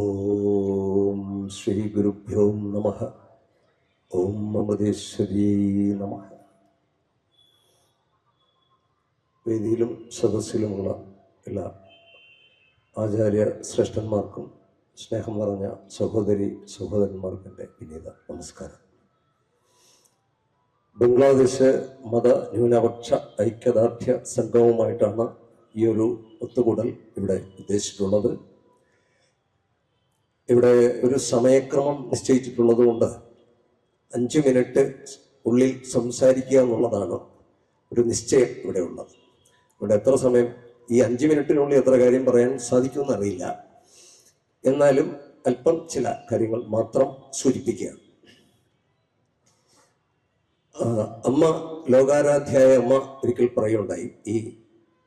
ഓം ശ്രീ ഗുരുഭ്യോ നമ. ഓം മമദേശ്വരീ നമ. വേദിയിലും സദസ്സിലുമുള്ള എല്ലാ ആചാര്യ ശ്രേഷ്ഠന്മാർക്കും സ്നേഹം നിറഞ്ഞ സഹോദരി സഹോദരന്മാർക്കും വിനീത നമസ്കാരം. ബംഗ്ലാദേശ് മത ന്യൂനപക്ഷ ഐക്യദാർഢ്യ സംഘവുമായിട്ടാണ് ഈ ഒരു ഒത്തുകൂടൽ ഇവിടെ ഉദ്ദേശിച്ചിട്ടുള്ളത്. ഇവിടെ ഒരു സമയക്രമം നിശ്ചയിച്ചിട്ടുള്ളത് കൊണ്ട് അഞ്ച് മിനിറ്റ് ഉള്ളിൽ സംസാരിക്കുക എന്നുള്ളതാണ് ഒരു നിശ്ചയം ഇവിടെ ഉള്ളത്. ഇവിടെ എത്ര സമയം? ഈ അഞ്ച് മിനിറ്റിനുള്ളിൽ എത്ര കാര്യം പറയാൻ സാധിക്കുമെന്ന് അറിയില്ല. എന്നാലും അല്പം ചില കാര്യങ്ങൾ മാത്രം സൂചിപ്പിക്കുകയാണ് ആ, അമ്മ ലോകാരാധ്യായ അമ്മ ഒരിക്കൽ പറയുണ്ടായി ഈ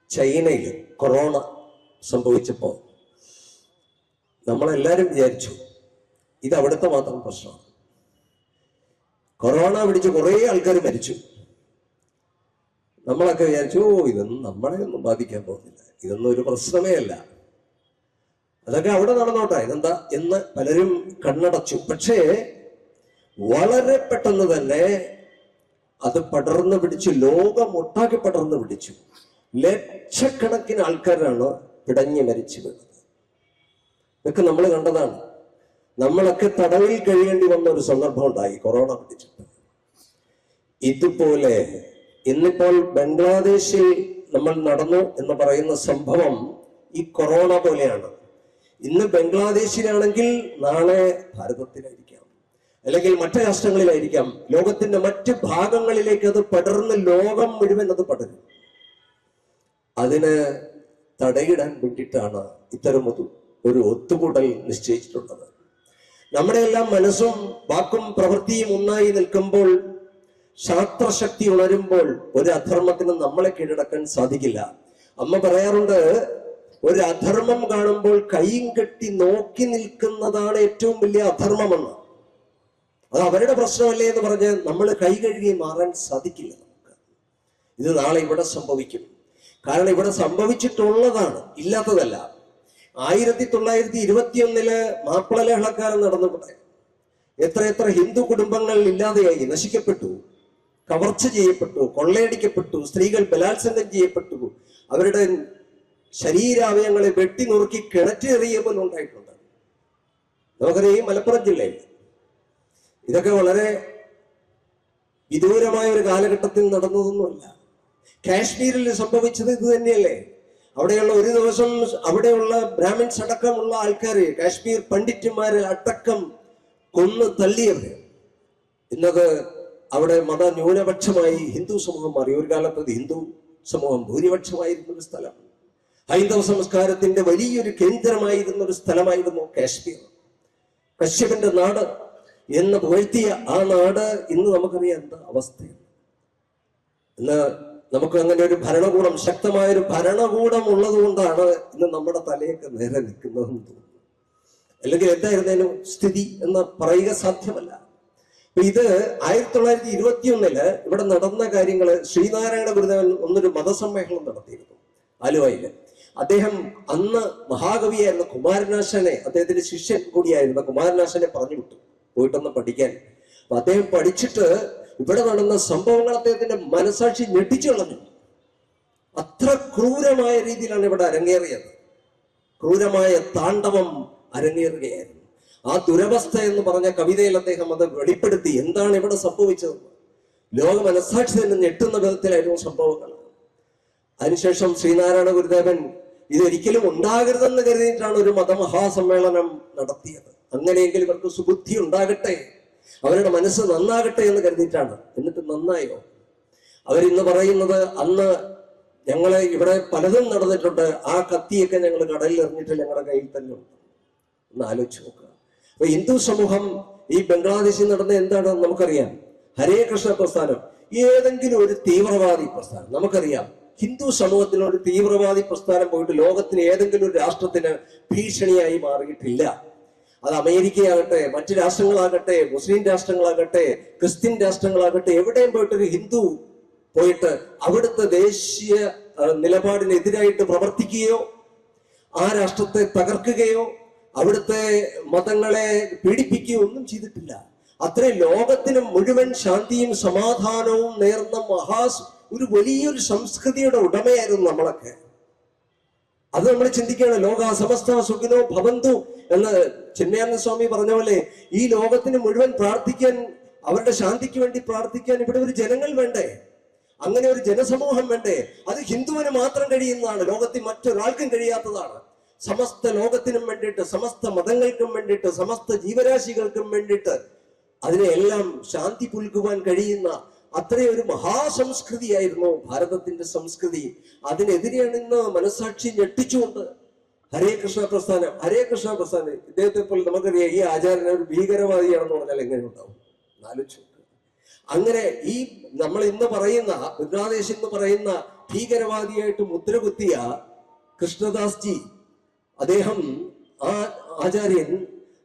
ചൈനയിൽ കൊറോണ സംഭവിച്ചപ്പോൾ നമ്മളെല്ലാവരും വിചാരിച്ചു ഇത് അവിടുത്തെ മാത്രം പ്രശ്നമാണ്. കൊറോണ പിടിച്ച് കുറേ ആൾക്കാർ മരിച്ചു. നമ്മളൊക്കെ വിചാരിച്ചു ഓ ഇതൊന്നും നമ്മളെ ഒന്നും ബാധിക്കാൻ പോകുന്നില്ല. ഇതൊന്നും ഒരു പ്രശ്നമേ അല്ല. അതൊക്കെ അവിടെ നടന്നോട്ടെ. ഇതെന്താ? എന്ന് പലരും കണ്ണടച്ചു. പക്ഷേ വളരെ പെട്ടെന്ന് തന്നെ അത് പടർന്നു പിടിച്ചു ലോകമൊട്ടാകെ പടർന്നു പിടിച്ചു. ലക്ഷക്കണക്കിന് ആൾക്കാരാണ് പിടഞ്ഞു മരിച്ചു വീണത്. ഇതൊക്കെ നമ്മൾ കണ്ടതാണ്. നമ്മളൊക്കെ തടവിൽ കഴിയേണ്ടി വന്ന ഒരു സന്ദർഭം ഉണ്ടായി കൊറോണ പിടിച്ചിട്ട് ഇതുപോലെ ഇന്നിപ്പോൾ ബംഗ്ലാദേശിൽ നമ്മൾ നടന്നു എന്ന് പറയുന്ന സംഭവം ഈ കൊറോണ പോലെയാണ്. ഇന്ന് ബംഗ്ലാദേശിലാണെങ്കിൽ നാളെ ഭാരതത്തിലായിരിക്കാം. അല്ലെങ്കിൽ മറ്റു രാഷ്ട്രങ്ങളിലായിരിക്കാം. ലോകത്തിന്റെ മറ്റ് ഭാഗങ്ങളിലേക്ക് അത് പടർന്ന് ലോകം മുഴുവൻ അത് പടരും. അതിന് തടയിടാൻ വേണ്ടിയിട്ടാണ് ഇത്തരം ഒരു ഒത്തുകൂടൽ നിശ്ചയിച്ചിട്ടുള്ളത്. നമ്മുടെ എല്ലാം മനസ്സും വാക്കും പ്രവൃത്തിയും ഒന്നായി നിൽക്കുമ്പോൾ ശാസ്ത്രശക്തി ഉണരുമ്പോൾ ഒരു അധർമ്മത്തിന് നമ്മളെ കീഴടക്കാൻ സാധിക്കില്ല. അമ്മ പറയാറുണ്ട് ഒരു അധർമ്മം കാണുമ്പോൾ കൈയും കെട്ടി നോക്കി നിൽക്കുന്നതാണ് ഏറ്റവും വലിയ അധർമ്മമെന്ന്. അത് അവരുടെ പ്രശ്നമല്ലേ എന്ന് പറഞ്ഞ് നമ്മൾ കൈ കഴുകി മാറാൻ സാധിക്കില്ല നമുക്ക്. ഇത് നാളെ ഇവിടെ സംഭവിക്കും. കാരണം ഇവിടെ സംഭവിച്ചിട്ടുള്ളതാണ് ഇല്ലാത്തതല്ല. ആയിരത്തി തൊള്ളായിരത്തി ഇരുപത്തിയൊന്നിൽ മാപ്പിള ലഹളക്കാലം നടന്നുകൂടെ എത്ര എത്ര ഹിന്ദു കുടുംബങ്ങൾ ഇല്ലാതെയായി നശിക്കപ്പെട്ടു കവർച്ച ചെയ്യപ്പെട്ടു കൊള്ളയടിക്കപ്പെട്ടു സ്ത്രീകൾ ബലാത്സംഗം ചെയ്യപ്പെട്ടു. അവരുടെ ശരീരാവയങ്ങളെ വെട്ടി നുറുക്കി കിണറ്റേറിയ പോലും ഉണ്ടായിട്ടുണ്ട്. നമുക്കറിയാം മലപ്പുറം ജില്ലയിൽ ഇതൊക്കെ വളരെ വിദൂരമായ ഒരു കാലഘട്ടത്തിൽ നടന്നതൊന്നുമല്ല. കാശ്മീരിൽ സംഭവിച്ചത് ഇത് തന്നെയല്ലേ? അവിടെയുള്ള ഒരു ദിവസം അവിടെയുള്ള ബ്രാഹ്മിൻസ് അടക്കമുള്ള ആൾക്കാർ കാശ്മീർ പണ്ഡിറ്റുമാര് അടക്കം കൊന്ന് തള്ളിയത് ഇന്നത് അവിടെ മത ന്യൂനപക്ഷമായി ഹിന്ദു സമൂഹം മാറി. ഒരു കാലത്ത് അത് ഹിന്ദു സമൂഹം ഭൂരിപക്ഷമായിരുന്ന ഒരു സ്ഥലം. ഹൈന്ദവ സംസ്കാരത്തിന്റെ വലിയൊരു കേന്ദ്രമായിരുന്ന ഒരു സ്ഥലമായിരുന്നു കാശ്മീർ. കശ്യപന്റെ നാട് എന്ന് പുകഴ്ത്തിയ ആ നാട് ഇന്ന് നമുക്കറിയാം എന്താ അവസ്ഥയാണ് ഇന്ന് നമുക്ക് അങ്ങനെ ഒരു ഭരണകൂടം ശക്തമായ ഒരു ഭരണകൂടം ഉള്ളത് കൊണ്ടാണ് ഇന്ന് നമ്മുടെ തലയൊക്കെ നേരെ നിൽക്കുന്നതെന്ന് തോന്നുന്നു. അല്ലെങ്കിൽ എന്തായിരുന്നേനും സ്ഥിതി എന്ന് പറയുക സാധ്യമല്ല. ഇത് ആയിരത്തി തൊള്ളായിരത്തി ഇരുപത്തി ഒന്നിൽ ഇവിടെ നടന്ന കാര്യങ്ങൾ ശ്രീനാരായണ ഗുരുദേവൻ ഒന്നൊരു മതസമ്മേളനം നടത്തിയിരുന്നു ആലുവയിൽ. അദ്ദേഹം അന്ന് മഹാകവിയായിരുന്ന കുമാരനാശനെ അദ്ദേഹത്തിന്റെ ശിഷ്യൻ കൂടിയായിരുന്ന കുമാരനാശനെ പറഞ്ഞു വിട്ടു പോയിട്ടൊന്ന് പഠിക്കാൻ. അപ്പൊ അദ്ദേഹം പഠിച്ചിട്ട് ഇവിടെ നടന്ന സംഭവങ്ങൾ അദ്ദേഹത്തിന്റെ മനസാക്ഷി ഞെട്ടിച്ചു കളഞ്ഞു അത്ര ക്രൂരമായ രീതിയിലാണ് ഇവിടെ അരങ്ങേറിയത്. ക്രൂരമായ താണ്ഡവം അരങ്ങേറുകയായിരുന്നു. ആ ദുരവസ്ഥ എന്ന് പറഞ്ഞ കവിതയിൽ അദ്ദേഹം അത് വെളിപ്പെടുത്തി. എന്താണ് ഇവിടെ സംഭവിച്ചത്? ലോക മനസാക്ഷി തന്നെ ഞെട്ടുന്ന വിധത്തിലായിരുന്നു സംഭവങ്ങൾ. അതിനുശേഷം ശ്രീനാരായണ ഗുരുദേവൻ ഇതൊരിക്കലും ഉണ്ടാകരുതെന്ന് കരുതിയിട്ടാണ് ഒരു മതമഹാസമ്മേളനം നടത്തിയത്. അങ്ങനെയെങ്കിൽ ഇവർക്ക് സുബുദ്ധി ഉണ്ടാകട്ടെ. അവരുടെ മനസ്സ് നന്നാകട്ടെ എന്ന് കരുതിയിട്ടാണ്. എന്നിട്ട് നന്നായോ? അവരിന്ന് പറയുന്നത് അന്ന് ഞങ്ങളെ ഇവിടെ പലതും നടന്നിട്ടുണ്ട്. ആ കത്തിയൊക്കെ ഞങ്ങൾ കടലിൽ എറിഞ്ഞിട്ട് ഞങ്ങളുടെ കയ്യിൽ തന്നെ ഉണ്ട്. ഒന്ന് ആലോചിച്ച് നോക്കുക. അപ്പൊ ഹിന്ദു സമൂഹം ഈ ബംഗ്ലാദേശിൽ നടന്ന എന്താണെന്ന് നമുക്കറിയാം. ഹരേ കൃഷ്ണ പ്രസ്ഥാനം. ഏതെങ്കിലും ഒരു തീവ്രവാദി പ്രസ്ഥാനം. നമുക്കറിയാം. ഹിന്ദു സമൂഹത്തിന് ഒരു തീവ്രവാദി പ്രസ്ഥാനം പോയിട്ട് ലോകത്തിന് ഏതെങ്കിലും ഒരു രാഷ്ട്രത്തിന് ഭീഷണിയായി മാറിയിട്ടില്ല. അത് അമേരിക്കയാകട്ടെ മറ്റ് രാഷ്ട്രങ്ങളാകട്ടെ മുസ്ലിം രാഷ്ട്രങ്ങളാകട്ടെ ക്രിസ്ത്യൻ രാഷ്ട്രങ്ങളാകട്ടെ എവിടെയും പോയിട്ട് ഒരു ഹിന്ദു പോയിട്ട് അവിടുത്തെ ദേശീയ നിലപാടിനെതിരായിട്ട് പ്രവർത്തിക്കുകയോ ആ രാഷ്ട്രത്തെ തകർക്കുകയോ അവിടുത്തെ മതങ്ങളെ പീഡിപ്പിക്കുകയോ ഒന്നും ചെയ്തിട്ടില്ല. അത്രയും ലോകത്തിന് മുഴുവൻ ശാന്തിയും സമാധാനവും നേർന്ന മഹാ ഒരു വലിയൊരു സംസ്കൃതിയുടെ ഉടമയായിരുന്നു നമ്മളൊക്കെ. അത് നമ്മൾ ചിന്തിക്കുകയാണ്. ലോക സമസ്ത സുഖിനോ ഭവന്തു എന്ന് ചിന്മയാനന്ദ സ്വാമി പറഞ്ഞ പോലെ ഈ ലോകത്തിന് മുഴുവൻ പ്രാർത്ഥിക്കാൻ അവരുടെ ശാന്തിക്ക് വേണ്ടി പ്രാർത്ഥിക്കാൻ ഇവിടെ ഒരു ജനങ്ങൾ വേണ്ടേ? അങ്ങനെ ഒരു ജനസമൂഹം വേണ്ടേ? അത് ഹിന്ദുവിന് മാത്രം കഴിയുന്നതാണ്. ലോകത്തിൽ മറ്റൊരാൾക്കും കഴിയാത്തതാണ്. സമസ്ത ലോകത്തിനും വേണ്ടിയിട്ട് സമസ്ത മതങ്ങൾക്കും വേണ്ടിയിട്ട് സമസ്ത ജീവരാശികൾക്കും വേണ്ടിയിട്ട് അതിനെല്ലാം ശാന്തി പുൽകുവാൻ കഴിയുന്ന അത്രയും ഒരു മഹാസംസ്കൃതിയായിരുന്നു ഭാരതത്തിന്റെ സംസ്കൃതി. അതിനെതിരെയാണ് ഇന്ന് മനസാക്ഷി ഞെട്ടിച്ചുകൊണ്ട് ഹരേ കൃഷ്ണ പ്രസ്ഥാനം ഹരേ കൃഷ്ണ പ്രസ്ഥാനം. ഇദ്ദേഹത്തെ പോലെ നമുക്കറിയാം ഈ ആചാര്യൻ ഒരു ഭീകരവാദിയാണെന്ന് പറഞ്ഞാൽ എങ്ങനെ ഉണ്ടാവും. അങ്ങനെ ഈ നമ്മൾ ഇന്ന് പറയുന്ന ബംഗ്ലാദേശ് എന്ന് പറയുന്ന ഭീകരവാദിയായിട്ട് മുദ്രകുത്തിയ കൃഷ്ണദാസ് ജി അദ്ദേഹം ആ ആചാര്യൻ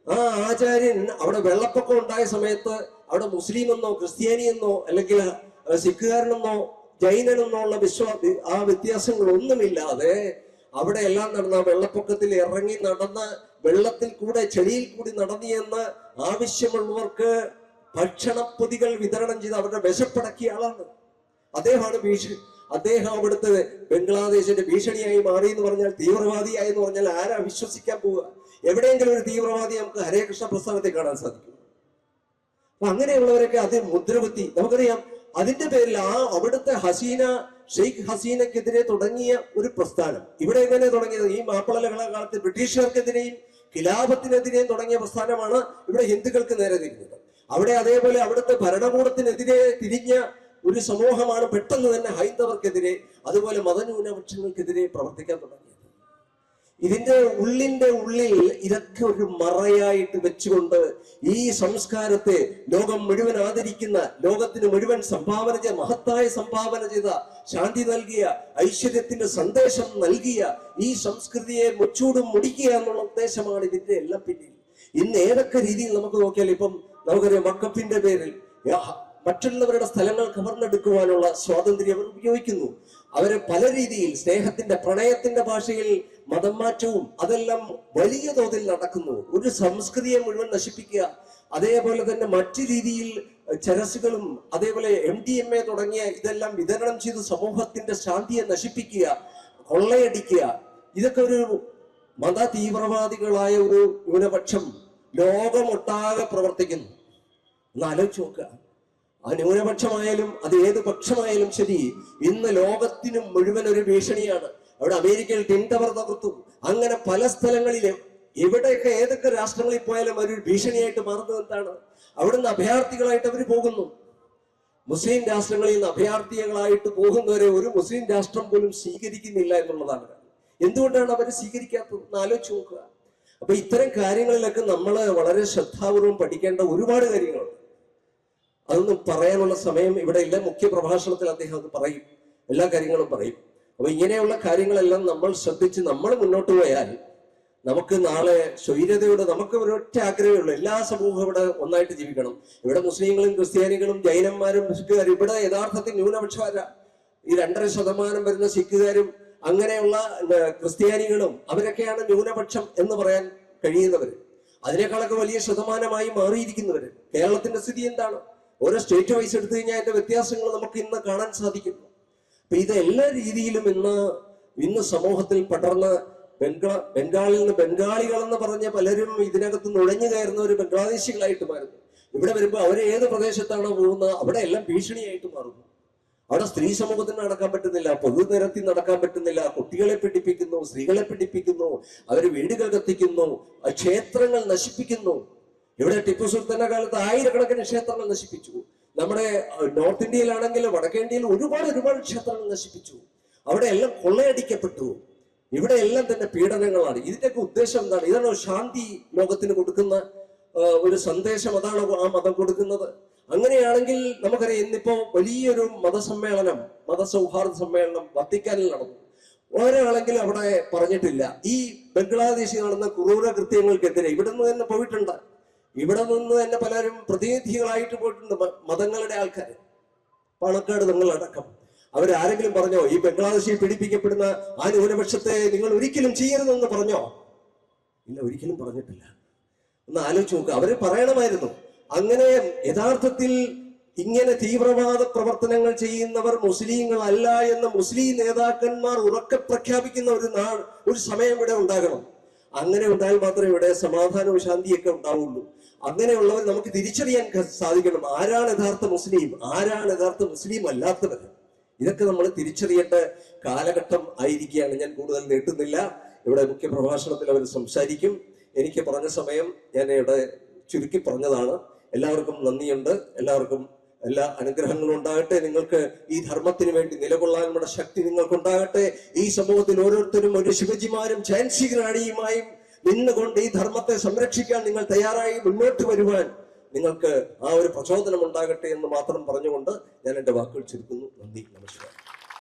ആ ആചാര്യൻ അവിടെ വെള്ളപ്പൊക്കം ഉണ്ടായ സമയത്ത് അവിടെ മുസ്ലിം എന്നോ ക്രിസ്ത്യാനി എന്നോ അല്ലെങ്കിൽ സിഖുകാരനെന്നോ ജൈനനെന്നോ ഉള്ള വിശ്വാ ആ വ്യത്യാസങ്ങളൊന്നുമില്ലാതെ അവിടെ എല്ലാം നടന്ന വെള്ളപ്പൊക്കത്തിൽ ഇറങ്ങി നടന്ന് വെള്ളത്തിൽ കൂടെ ചെളിയിൽ കൂടി നടന്നു നടന്നിയെന്ന് ആവശ്യമുള്ളവർക്ക് ഭക്ഷണപ്പൊതികൾ വിതരണം ചെയ്ത് അവരുടെ വിശപ്പടക്കിയ ആളാണ്. അദ്ദേഹമാണ് ഭീഷണി അദ്ദേഹം അവിടുത്തെ ബംഗ്ലാദേശിന്റെ ഭീഷണിയായി മാറി എന്ന് പറഞ്ഞാൽ തീവ്രവാദിയായി എന്ന് പറഞ്ഞാൽ ആരാ വിശ്വസിക്കാൻ പോവുക? എവിടെയെങ്കിലും ഒരു തീവ്രവാദി നമുക്ക് ഹരേ കൃഷ്ണ പ്രസ്ഥാനത്തെ കാണാൻ സാധിക്കും. അപ്പൊ അങ്ങനെയുള്ളവരൊക്കെ അത് മുദ്രകുത്തി. നമുക്കറിയാം അതിന്റെ പേരിൽ ആ അവിടുത്തെ ഹസീന ഷെയ്ഖ് ഹസീനക്കെതിരെ തുടങ്ങിയ ഒരു പ്രസ്ഥാനം. ഇവിടെ എങ്ങനെ തുടങ്ങിയത്? ഈ മാപ്പിളകളെ കാലത്ത് ബ്രിട്ടീഷുകാർക്കെതിരെയും ഖിലാഫത്തിനെതിരെയും തുടങ്ങിയ പ്രസ്ഥാനമാണ് ഇവിടെ ഹിന്ദുക്കൾക്ക് നേരെ തിരിഞ്ഞത്. അവിടെ അതേപോലെ അവിടുത്തെ ഭരണകൂടത്തിനെതിരെ തിരിഞ്ഞ ഒരു സമൂഹമാണ് പെട്ടെന്ന് തന്നെ ഹൈന്ദവർക്കെതിരെ അതുപോലെ മതന്യൂനപക്ഷങ്ങൾക്കെതിരെ പ്രവർത്തിക്കാൻ തുടങ്ങിയത്. ഇതിന്റെ ഉള്ളിന്റെ ഉള്ളിൽ ഇതൊക്കെ ഒരു മറയായിട്ട് വെച്ചുകൊണ്ട് ഈ സംസ്കാരത്തെ ലോകം മുഴുവൻ ആദരിക്കുന്ന ലോകത്തിന് മുഴുവൻ സംഭാവന ചെയ്ത മഹത്തായ സംഭാവന ചെയ്ത ശാന്തി നൽകിയ ഐശ്വര്യത്തിന്റെ സന്ദേശം നൽകിയ ഈ സംസ്കൃതിയെ മുച്ചൂടും മുടിക്കുക എന്നുള്ള ഉദ്ദേശമാണ് ഇതിന്റെ എല്ലാം പിന്നിൽ. ഇന്ന് ഏതൊക്കെ രീതിയിൽ നമുക്ക് നോക്കിയാൽ ഇപ്പം നമുക്കറിയാം വക്കപ്പിന്റെ പേരിൽ മറ്റുള്ളവരുടെ സ്ഥലങ്ങൾ കവർന്നെടുക്കുവാനുള്ള സ്വാതന്ത്ര്യം അവർ ഉപയോഗിക്കുന്നു. അവരെ പല രീതിയിൽ സ്നേഹത്തിന്റെ പ്രണയത്തിന്റെ ഭാഷയിൽ മതം മാറ്റവും അതെല്ലാം വലിയ തോതിൽ നടക്കുന്നു. ഒരു സംസ്കൃതിയെ മുഴുവൻ നശിപ്പിക്കുക അതേപോലെ തന്നെ മറ്റു രീതിയിൽ ചരസുകളും അതേപോലെ എം ഡി എം എ തുടങ്ങിയ ഇതെല്ലാം വിതരണം ചെയ്ത് സമൂഹത്തിന്റെ ശാന്തിയെ നശിപ്പിക്കുക കൊള്ളയടിക്കുക ഇതൊക്കെ ഒരു മത തീവ്രവാദികളായ ഒരു ന്യൂനപക്ഷം ലോകമൊട്ടാകെ പ്രവർത്തിക്കുന്നു. ഒന്ന് ആലോചിച്ച് നോക്കുക. ആ ന്യൂനപക്ഷമായാലും അത് ഏത് പക്ഷമായാലും ശരി ഇന്ന് ലോകത്തിന് മുഴുവൻ ഒരു ഭീഷണിയാണ്. അവിടെ അമേരിക്കയിൽ ടിൻ ടവർ തകർത്തു. അങ്ങനെ പല സ്ഥലങ്ങളിലും എവിടെയൊക്കെ ഏതൊക്കെ രാഷ്ട്രങ്ങളിൽ പോയാലും അവർ ഭീഷണിയായിട്ട് മാറുന്നത് എന്താണ്? അവിടുന്ന് അഭയാർത്ഥികളായിട്ട് അവർ പോകുന്നു. മുസ്ലിം രാഷ്ട്രങ്ങളിൽ നിന്ന് അഭയാർത്ഥികളായിട്ട് പോകുന്നവരെ ഒരു മുസ്ലിം രാഷ്ട്രം പോലും സ്വീകരിക്കുന്നില്ല എന്നുള്ളതാണ്. എന്തുകൊണ്ടാണ് അവർ സ്വീകരിക്കാത്തത്? എന്ന് ആലോചിച്ച് നോക്കുക. അപ്പൊ ഇത്തരം കാര്യങ്ങളിലൊക്കെ നമ്മൾ വളരെ ശ്രദ്ധാപൂർവം പഠിക്കേണ്ട ഒരുപാട് കാര്യങ്ങളുണ്ട്. അതൊന്നും പറയാനുള്ള സമയം ഇവിടെ ഇല്ല. മുഖ്യ പ്രഭാഷണത്തിൽ അദ്ദേഹം അത് പറയും. എല്ലാ കാര്യങ്ങളും പറയും. അപ്പൊ ഇങ്ങനെയുള്ള കാര്യങ്ങളെല്ലാം നമ്മൾ ശ്രദ്ധിച്ച് നമ്മൾ മുന്നോട്ട് പോയാൽ നമുക്ക് നാളെ സ്വൈര്യതയോടെ നമുക്ക് ഒരൊറ്റ ആഗ്രഹമേ ഉള്ളൂ. എല്ലാ സമൂഹവും ഇവിടെ ഒന്നായിട്ട് ജീവിക്കണം. ഇവിടെ മുസ്ലിങ്ങളും ക്രിസ്ത്യാനികളും ജൈനന്മാരും സിഖുകാരും ഇവിടെ യഥാർത്ഥത്തിൽ ന്യൂനപക്ഷമാരാ ഈ രണ്ടര ശതമാനം വരുന്ന സിഖുകാരും അങ്ങനെയുള്ള ക്രിസ്ത്യാനികളും അവരൊക്കെയാണ് ന്യൂനപക്ഷം എന്ന് പറയാൻ കഴിയുന്നവർ അതിനേക്കാളൊക്കെ വലിയ ശതമാനമായി മാറിയിരിക്കുന്നവർ കേരളത്തിന്റെ സ്ഥിതി എന്താണ്? ഓരോ സ്റ്റേറ്റ് വൈസ് എടുത്തു കഴിഞ്ഞാൽ അതിന്റെ വ്യത്യാസങ്ങൾ നമുക്ക് ഇന്ന് കാണാൻ അപ്പൊ ഇത് എല്ലാ രീതിയിലും ഇന്ന് ഇന്ന് സമൂഹത്തിൽ പടർന്ന് ബംഗാ ബംഗാളിൽ നിന്ന് ബംഗാളികൾ എന്ന് പറഞ്ഞ പലരും ഇതിനകത്ത് നുഴഞ്ഞു കയറുന്ന ഒരു ബംഗ്ലാദേശികളായിട്ട് മാറുന്നു. ഇവിടെ വരുമ്പോൾ അവർ ഏത് പ്രദേശത്താണോ പോകുന്നത് അവിടെ എല്ലാം ഭീഷണിയായിട്ട് മാറുന്നു. അവിടെ സ്ത്രീ സമൂഹത്തിന് നടക്കാൻ പറ്റുന്നില്ല പൊതുനിരത്തിൽ നടക്കാൻ പറ്റുന്നില്ല കുട്ടികളെ പിടിപ്പിക്കുന്നു സ്ത്രീകളെ പിടിപ്പിക്കുന്നു അവർ വീടുകൾ കത്തിക്കുന്നു ക്ഷേത്രങ്ങൾ നശിപ്പിക്കുന്നു. ഇവിടെ ടിപ്പു സുൽത്താന കാലത്ത് ആയിരക്കണക്കിന് ക്ഷേത്രങ്ങൾ നശിപ്പിച്ചു. നമ്മുടെ നോർത്ത് ഇന്ത്യയിലാണെങ്കിൽ വടക്കേ ഇന്ത്യയിൽ ഒരുപാട് ഒരുപാട് ക്ഷേത്രങ്ങൾ നശിപ്പിച്ചു. അവിടെ എല്ലാം കൊള്ളയടിക്കപ്പെട്ടു. ഇവിടെ എല്ലാം തന്നെ പീഡനങ്ങളാണ്. ഇതിന്റെയൊക്കെ ഉദ്ദേശം എന്താണ്? ഇതാണ് ശാന്തി ലോകത്തിന് കൊടുക്കുന്ന ഒരു സന്ദേശം. അതാണ് ആ മതം കൊടുക്കുന്നത്. അങ്ങനെയാണെങ്കിൽ നമുക്കറിയാം ഇന്നിപ്പോ വലിയൊരു മതസമ്മേളനം മതസൗഹാർദ്ദ സമ്മേളനം വത്തിക്കാനിൽ നടന്നു. ഒരാളെങ്കിലും അവിടെ പറഞ്ഞിട്ടില്ല. ഈ ബംഗ്ലാദേശിൽ നടന്ന ക്രൂര കൃത്യങ്ങൾക്കെതിരെ ഇവിടെ നിന്ന് തന്നെ പോയിട്ടുണ്ട്. ഇവിടെ നിന്ന് തന്നെ പലരും പ്രതിനിധികളായിട്ട് പോയിട്ടുണ്ട് മതങ്ങളുടെ ആൾക്കാർ പണക്കാട് നിങ്ങളടക്കം അവരാരെങ്കിലും പറഞ്ഞോ ഈ ബംഗ്ലാദേശിൽ പിടിപ്പിക്കപ്പെടുന്ന ആ ന്യൂനപക്ഷത്തെ നിങ്ങൾ ഒരിക്കലും ചെയ്യരുതെന്ന് പറഞ്ഞോ? ഇല്ല ഒരിക്കലും പറഞ്ഞിട്ടില്ല. ഒന്ന് ആലോചിച്ച് നോക്കുക അവർ പറയണമായിരുന്നു. അങ്ങനെ യഥാർത്ഥത്തിൽ ഇങ്ങനെ തീവ്രവാദ പ്രവർത്തനങ്ങൾ ചെയ്യുന്നവർ മുസ്ലിങ്ങളല്ല എന്ന് മുസ്ലിം നേതാക്കന്മാർ ഉറക്കെ പ്രഖ്യാപിക്കുന്ന ഒരു നാൾ ഒരു സമയം ഇവിടെ ഉണ്ടാകണം. അങ്ങനെ ഉണ്ടായാൽ മാത്രമേ ഇവിടെ സമാധാനവും ശാന്തിയൊക്കെ ഉണ്ടാവുള്ളൂ. അങ്ങനെയുള്ളവർ നമുക്ക് തിരിച്ചറിയാൻ സാധിക്കണം. ആരാണ് യഥാർത്ഥ മുസ്ലിം? ആരാണ് യഥാർത്ഥ മുസ്ലിം അല്ലാത്തവർ ഇതൊക്കെ നമ്മൾ തിരിച്ചറിയേണ്ട കാലഘട്ടം ആയിരിക്കുകയാണ്. ഞാൻ കൂടുതൽ നീട്ടുന്നില്ല. ഇവിടെ മുഖ്യ പ്രഭാഷണത്തിൽ അവർ സംസാരിക്കും. എനിക്ക് പറഞ്ഞ സമയം ഞാൻ ഇവിടെ ചുരുക്കി പറഞ്ഞതാണ്. എല്ലാവർക്കും നന്ദിയുണ്ട്. എല്ലാവർക്കും എല്ലാ അനുഗ്രഹങ്ങളും ഉണ്ടാകട്ടെ. നിങ്ങൾക്ക് ഈ ധർമ്മത്തിന് വേണ്ടി നിലകൊള്ളാനുള്ള ശക്തി നിങ്ങൾക്കുണ്ടാകട്ടെ. ഈ സമൂഹത്തിൽ ഓരോരുത്തരും ഒരു ശിവജിമാരും ചാൻസി റാണിയുമായും നിന്നുകൊണ്ട് ഈ ധർമ്മത്തെ സംരക്ഷിക്കാൻ നിങ്ങൾ തയ്യാറായി മുന്നോട്ട് വരുവാൻ നിങ്ങൾക്ക് ആ ഒരു പ്രചോദനം ഉണ്ടാകട്ടെ എന്ന് മാത്രം പറഞ്ഞുകൊണ്ട് ഞാൻ എന്റെ വാക്കുകൾ ചുരുക്കുന്നു. നന്ദി. നമസ്കാരം.